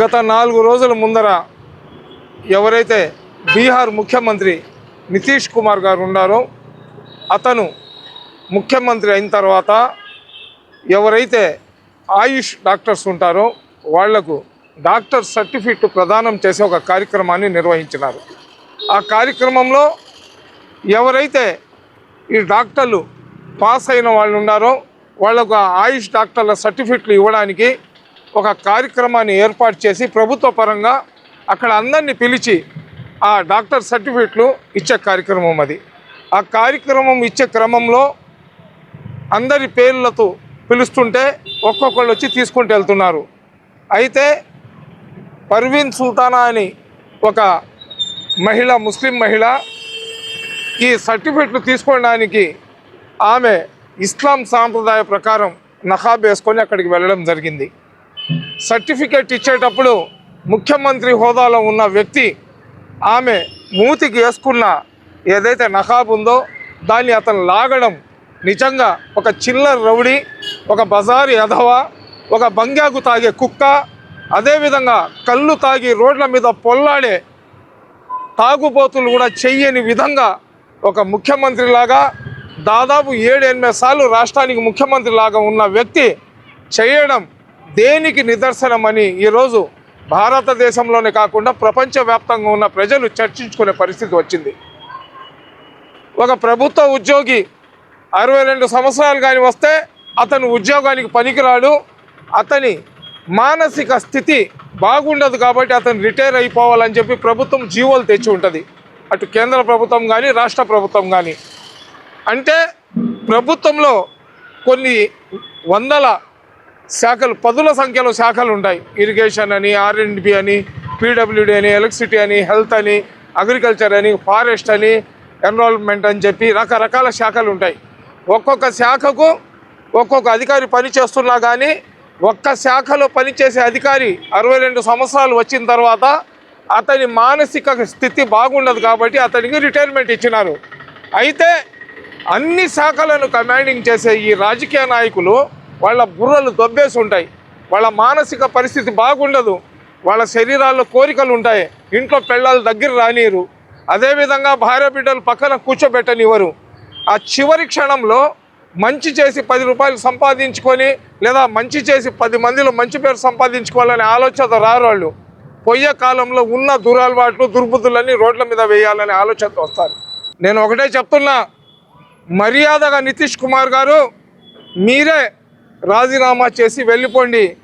గత నాలుగు రోజుల ముందర ఎవరైతే బీహార్ ముఖ్యమంత్రి నితీష్ కుమార్ గారు ఉన్నారో అతను ముఖ్యమంత్రి అయిన తర్వాత ఎవరైతే ఆయుష్ డాక్టర్స్ ఉంటారో వాళ్ళకు డాక్టర్ సర్టిఫికెట్ ప్రదానం చేసే ఒక కార్యక్రమాన్ని నిర్వహించినారు. ఆ కార్యక్రమంలో ఎవరైతే ఈ డాక్టర్లు పాస్ అయిన వాళ్ళు ఉన్నారో వాళ్ళకు ఆ ఆయుష్ డాక్టర్ల సర్టిఫికెట్లు ఇవ్వడానికి ఒక కార్యక్రమాన్ని ఏర్పాటు చేసి ప్రభుత్వ పరంగా అక్కడ అందరినీ పిలిచి ఆ డాక్టర్ సర్టిఫికెట్లు ఇచ్చే కార్యక్రమం అది. ఆ కార్యక్రమం ఇచ్చే క్రమంలో అందరి పేర్లతో పిలుస్తుంటే ఒక్కొక్కళ్ళు వచ్చి తీసుకుంటూ వెళ్తున్నారు. అయితే పర్వీన్ సుల్తానా అని ఒక మహిళ ముస్లిం మహిళ ఈ సర్టిఫికెట్లు తీసుకోవడానికి ఆమె ఇస్లాం సాంప్రదాయ ప్రకారం నఖాబ్ వేసుకొని అక్కడికి వెళ్ళడం జరిగింది. సర్టిఫికెట్ ఇచ్చేటప్పుడు ముఖ్యమంత్రి హోదాలో ఉన్న వ్యక్తి ఆమె మూతికి వేసుకున్న ఏదైతే నఖాబ్ ఉందో దాన్ని అతను లాగడం నిజంగా ఒక చిల్లర రౌడీ ఒక బజారు యధవ ఒక బంగాకు తాగే కుక్క అదేవిధంగా కళ్ళు తాగి రోడ్ల మీద పొల్లాడే తాగుబోతులు కూడా చెయ్యని విధంగా ఒక ముఖ్యమంత్రి లాగా దాదాపు ఏడు ఎనిమిది సార్లు రాష్ట్రానికి ముఖ్యమంత్రి లాగా ఉన్న వ్యక్తి చేయడం దేనికి నిదర్శనమని ఈరోజు భారతదేశంలోనే కాకుండా ప్రపంచవ్యాప్తంగా ఉన్న ప్రజలు చర్చించుకునే పరిస్థితి వచ్చింది. ఒక ప్రభుత్వ ఉద్యోగి అరవై రెండు సంవత్సరాలు కానీ వస్తే అతను ఉద్యోగానికి పనికిరాడు. అతని మానసిక స్థితి బాగుండదు కాబట్టి అతను రిటైర్ అయిపోవాలని చెప్పి ప్రభుత్వం జీవోలు తెచ్చి ఉంటుంది. అటు కేంద్ర ప్రభుత్వం కానీ రాష్ట్ర ప్రభుత్వం కానీ అంటే ప్రభుత్వంలో కొన్ని వందల శాఖలు పదుల సంఖ్యలో శాఖలు ఉంటాయి. ఇరిగేషన్ అని ఆర్ఎండ్బి అని పీడబ్ల్యూడి అని ఎలక్ట్రిసిటీ అని హెల్త్ అని అగ్రికల్చర్ అని ఫారెస్ట్ అని ఎన్రోల్మెంట్ అని చెప్పి రకరకాల శాఖలు ఉంటాయి. ఒక్కొక్క శాఖకు ఒక్కొక్క అధికారి పని చేస్తున్నా కానీ ఒక్క శాఖలో పనిచేసే అధికారి అరవై రెండు సంవత్సరాలు వచ్చిన తర్వాత అతని మానసిక స్థితి బాగుండదు కాబట్టి అతనికి రిటైర్మెంట్ ఇచ్చినారు. అయితే అన్ని శాఖలను కమాండింగ్ చేసే ఈ రాజకీయ నాయకులు వాళ్ళ బుర్రలు దొబ్బేసి ఉంటాయి. వాళ్ళ మానసిక పరిస్థితి బాగుండదు. వాళ్ళ శరీరాల్లో కోరికలు ఉంటాయి. ఇంట్లో పెళ్ళాలు దగ్గర రానియరు. అదేవిధంగా భార్య బిడ్డలు పక్కన కూర్చోబెట్టనివ్వరు. ఆ చివరి క్షణంలో మంచి చేసి పది రూపాయలు సంపాదించుకొని లేదా మంచి చేసి పది మందిలో మంచి పేరు సంపాదించుకోవాలనే ఆలోచనతో రారు వాళ్ళు. పొయ్య కాలంలో ఉన్న దురలవాట్లు దుర్బుద్ధులన్నీ రోడ్ల మీద వేయాలనే ఆలోచనతో వస్తారు. నేను ఒకటే చెప్తున్నా. మర్యాదగా నితీష్ కుమార్ గారు మీరే రాజీనామా చేసి వెళ్ళిపోండి.